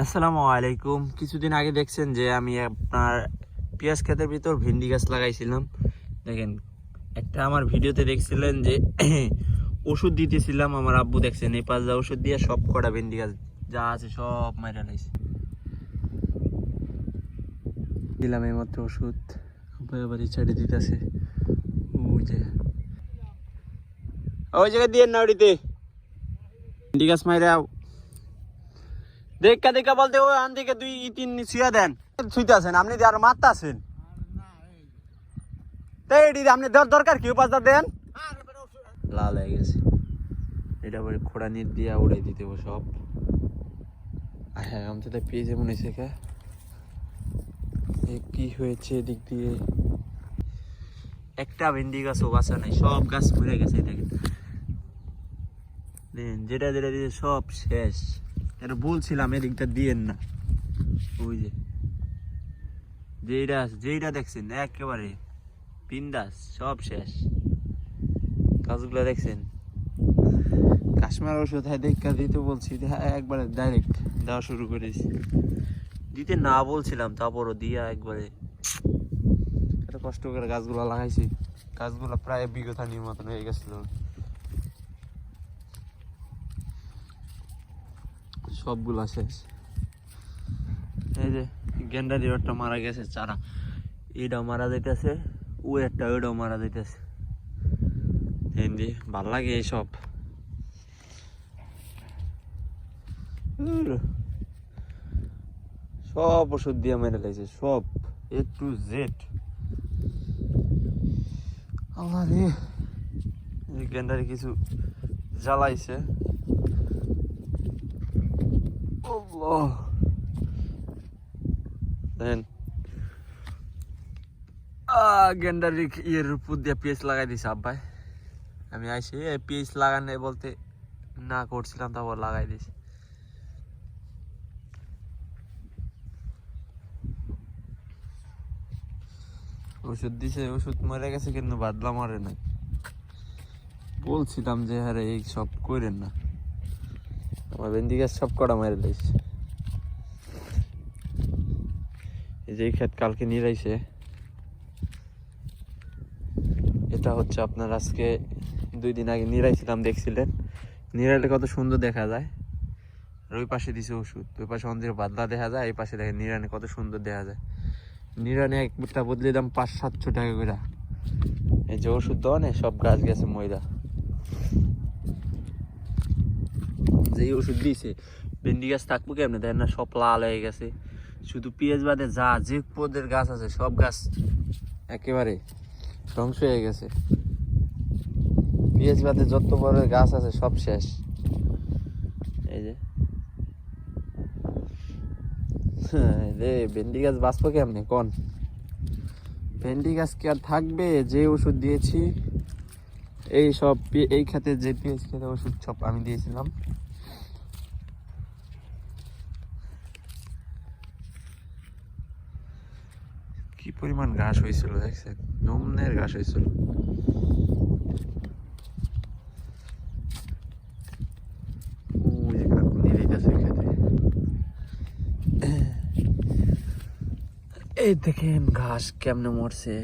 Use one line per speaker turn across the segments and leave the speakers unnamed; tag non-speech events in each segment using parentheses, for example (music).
আসসালামু আলাইকুম। কিছুদিন আগে দেখছেন যে আমি আপনার পেঁয়াজ খেতের ভিতর ভেন্ডি গাছ লাগাইছিলাম। দেখেন, একটা আমার ভিডিওতে দেখছিলেন যে (clears throat) ওষুধ দিতেছিলাম, আমার আব্বু দেখছেন, এই পাঁচ ওষুধ দিয়ে সব কটা ভেন্ডি গাছ যা আছে সব মাইরা লাইছে। দিলাম এই মাত্র ওষুধ আবার ছেড়ে দিতেছে। ওই যে। ওই জায়গায় দিয়ে না ওটিতে। ভেন্ডি গাছ মাইরা দেখা দেখা বলতে ওই আন থেকে দুই তিন ছুঁয়া দেন। ছুঁইতে আছেন আপনি আর মারতে আছেন তাই এটি আপনি দরকার কি উপাস দেন? লাল হয়ে গেছে। এটা পরে খোড়া নিট দিয়া উড়াই দিতে হবে সব। হ্যাঁ আমি তো পেয়ে যেমন এসে কে হয়েছে এদিক দিয়ে? একটা ভেন্ডি গাছও বাঁচা নাই, সব গাছ মরে গেছে দেখেন। যেটা যেটা দিয়ে সব শেষ। এটা বলছিলাম এদিকটা দিয়েন না। ওই যে যেইটা যেইটা দেখছেন একেবারে বিন্দাস সব শেষ। গাছগুলো দেখছেন? কাশ্মীর ওষুধ হ্যাঁ দেখা দিতে বলছি হ্যাঁ একবারে ডাইরেক্ট দেওয়া শুরু করেছি। দিতে না বলছিলাম তারপরও দিয়া একবারে। এত কষ্ট করে গাছগুলো লাগাইছি। গাছগুলো প্রায় বিগথানির মতন হয়ে গেছিল। সবগুলা শেষ। এই যে গেন্ডা একটা মারা গেছে চারা। এটা মারা যাইতেছে ও একটা ওইটাও মারা যাইতেছে। হিন্দি ভালো লাগে এইসব। সব ওষুধ দিয়ে মেরে লাইছে সব। এ টু জেড আল্লাহ রে। গেন্ডারে কিছু জ্বালাইছে। আল্লাহ দেন গেন্ডার ইয়ের উপর দিয়ে পেঁয়াজ লাগাই দিছে, আব্বাই। আমি আইসি পেঁয়াজ লাগানো বলতে না করছিলাম, তারপর লাগাই দিছি। ওষুধ দিছে, ওষুধ মরে গেছে, কিন্তু বাদলা মরে নাই। বলছিলাম যে হ্যাঁ এই সব করেন না। আমার ভেন্ডি গাছ সব কটা মেরে দিয়েছে এই যে ক্ষেত কালকে নিরাইছে এটা হচ্ছে আপনার আজকে দুই দিন আগে নিরাইছিলাম দেখছিলেন? নিরাইলে কত সুন্দর দেখা যায়। আর ওই পাশে দিছে ওষুধ, ওই পাশে অন্যের বাদলা দেখা যায়, এই পাশে দেখেন নিরানে কত সুন্দর দেখা যায়। নিরানে একটা বদলে দাম পাঁচ সাতশো টাকা করে এই যে ওষুধ দেওয়া সব গাছ গেছে ময়দা। যে ওষুধ দিয়েছে ভেন্ডি গাছ থাকব কেমনে? দেখেন না সব লাল হয়ে গেছে। শুধু পেঁয়াজ বাদে যা যে পদের গাছ আছে সব গাছ একেবারে ধ্বংস হয়ে গেছে। পেঁয়াজ বাদে যত বড় গাছ আছে সব শেষ। এই যে। হ্যাঁ, রে ভেন্ডি গাছ বাঁচবো কেমনে? কোন? ভেন্ডি গাছ কি আর থাকবে? যে ওষুধ দিয়েছি এই সব এই খাতে যে পেঁয়াজ খেতে ওষুধ সব আমি দিয়েছিলাম। কি পরিমাণ ঘাস হয়েছিল দেখছেন? নমনের ঘাস হয়েছিল এই দেখেন ঘাস কেমনে মরছে।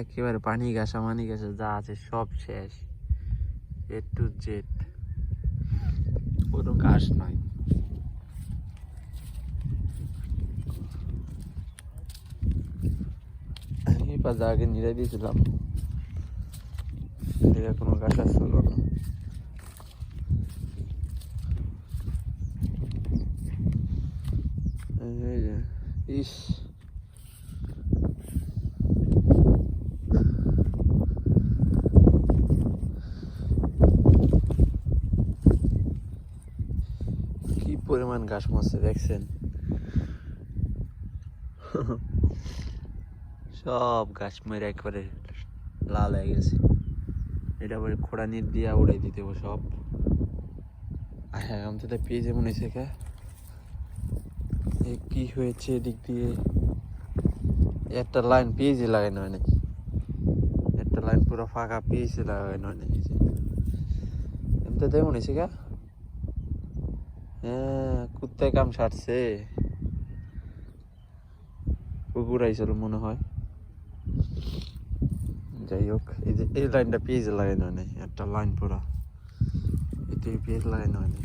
একেবারে পানি ঘাসা মানি ঘাসা যা আছে সব শেষ। A to Z. কোনো ঘাস নয়। এই পাশে আগে নিড়াই দিয়েছিলাম। কোনো ঘাস আসছিল ইস। কি পরিমাণ ঘাস মরছে দেখছেন? (laughs) সব গাছ মেরে একবারে লাল হয়ে গেছে। এটা আবার খোড়া নিট দিয়া উড়াই দিতে হবে সব। হ্যাঁ আমি তো পেয়ে যেমন এসে কে কি হয়েছে এদিক দিয়ে? একটা লাইন পেয়েছি লাগানো হয় নাকি? একটা লাইন পুরো ফাঁকা পেয়েছি লাগানো হয় নাকি? তেমন এসে কে হ্যাঁ কুত্তায় কাম সারছে। কুকুর আইছিল মনে হয়। যাই হোক, এই যে এই লাইনটা পেঁয়াজে লাগানো হয় নাই, একটা লাইন পুরা। এতে পেঁয়াজ লাগানো হয় নাই।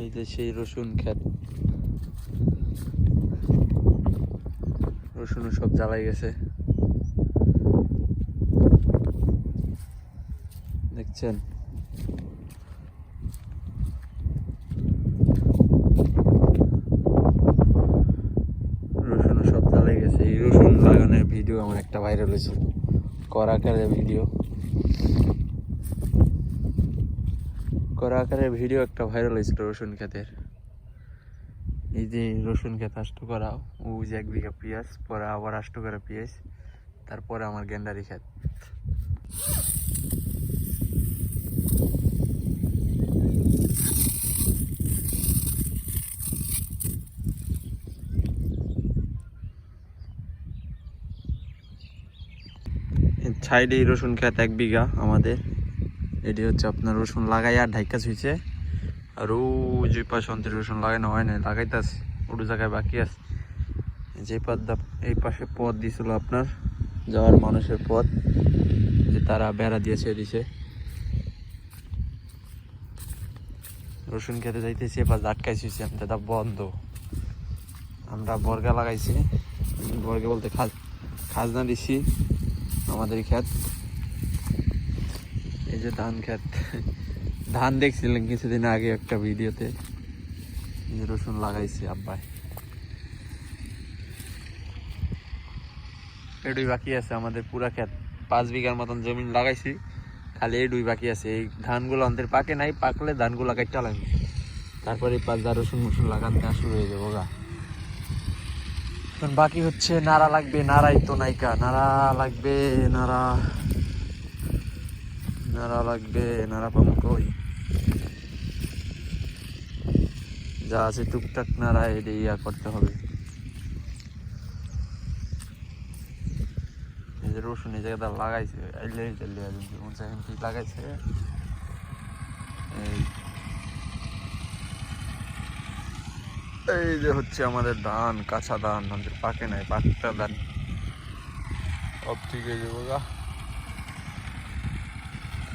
এই যে সেই রসুন ক্ষেত। রসুনও সব জ্বালাই গেছে। দেখছেন? রসুনও সব জ্বালাই গেছে। এই রসুন লাগানোর ভিডিও আমার একটা ভাইরাল হয়েছিল কর ভিডিও কর আকারের ভিডিও একটা ভাইরাল হয়েছিল রসুন ক্ষেতের। এই যে রসুন ক্ষেত আষ্ট করা, ও যে এক বিঘা পেঁয়াজ, পরে আবার আষ্ট করা পেঁয়াজ, তারপরে আমার গেন্ডারি ক্ষেত। সাইডে রসুন খেত এক বিঘা আমাদের। এটি হচ্ছে আপনার রসুন লাগাই আর ঢাইকা ছুঁইছে। আর ও যে পাশে অন্তের রসুন লাগানো হয় না লাগাইতেছে। ওটু জায়গায় বাকি আছে। যে পথ এই পাশে পথ দিছিল আপনার, যাওয়ার মানুষের পথ যে তারা বেড়া দিয়েছে দিছে। রসুন খেতে যাইতেছি, এবার আটকাইছি আমি দাদা বন্ধ। আমরা বর্গা লাগাইছি। বর্গা বলতে খাজ খাজনা দিছি। আমাদের ক্ষেত। এই যে ধান ক্ষেত। ধান দেখছিলেন কিছুদিন আগে একটা ভিডিওতে। রসুন লাগাইছি, আব্বাই। এডুই বাকি আছে আমাদের পুরা ক্ষেত। পাঁচ বিঘার মতন জমি লাগাইছি। খালি এডুই বাকি আছে। এই ধানগুলো আমাদের পাকে নাই, পাকলে ধানগুলো কাটতে লাগবে। তারপরে পাঁচ রসুন মুসুন দেওয়া শুরু হয়ে যাব গা। এখন বাকি হচ্ছে নাড়া লাগবে নাড়াই তো নাইকা নাড়া লাগবে নাড়া নাড়া লাগবে নাড়া পাবো কই যা আছে টুকটাক নাড়া এটা ইয়া করতে হবে রসুন এই জায়গাটা লাগাইছে লাগাইছে এই এই যে হচ্ছে আমাদের ধান, কাঁচা ধান, আমাদের পাকে নাই পাকটা ধান। সব ঠিক হয়ে যাব গা।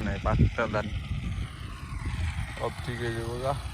নাই পাকটা ধান। সব ঠিক হয়ে যাব গা।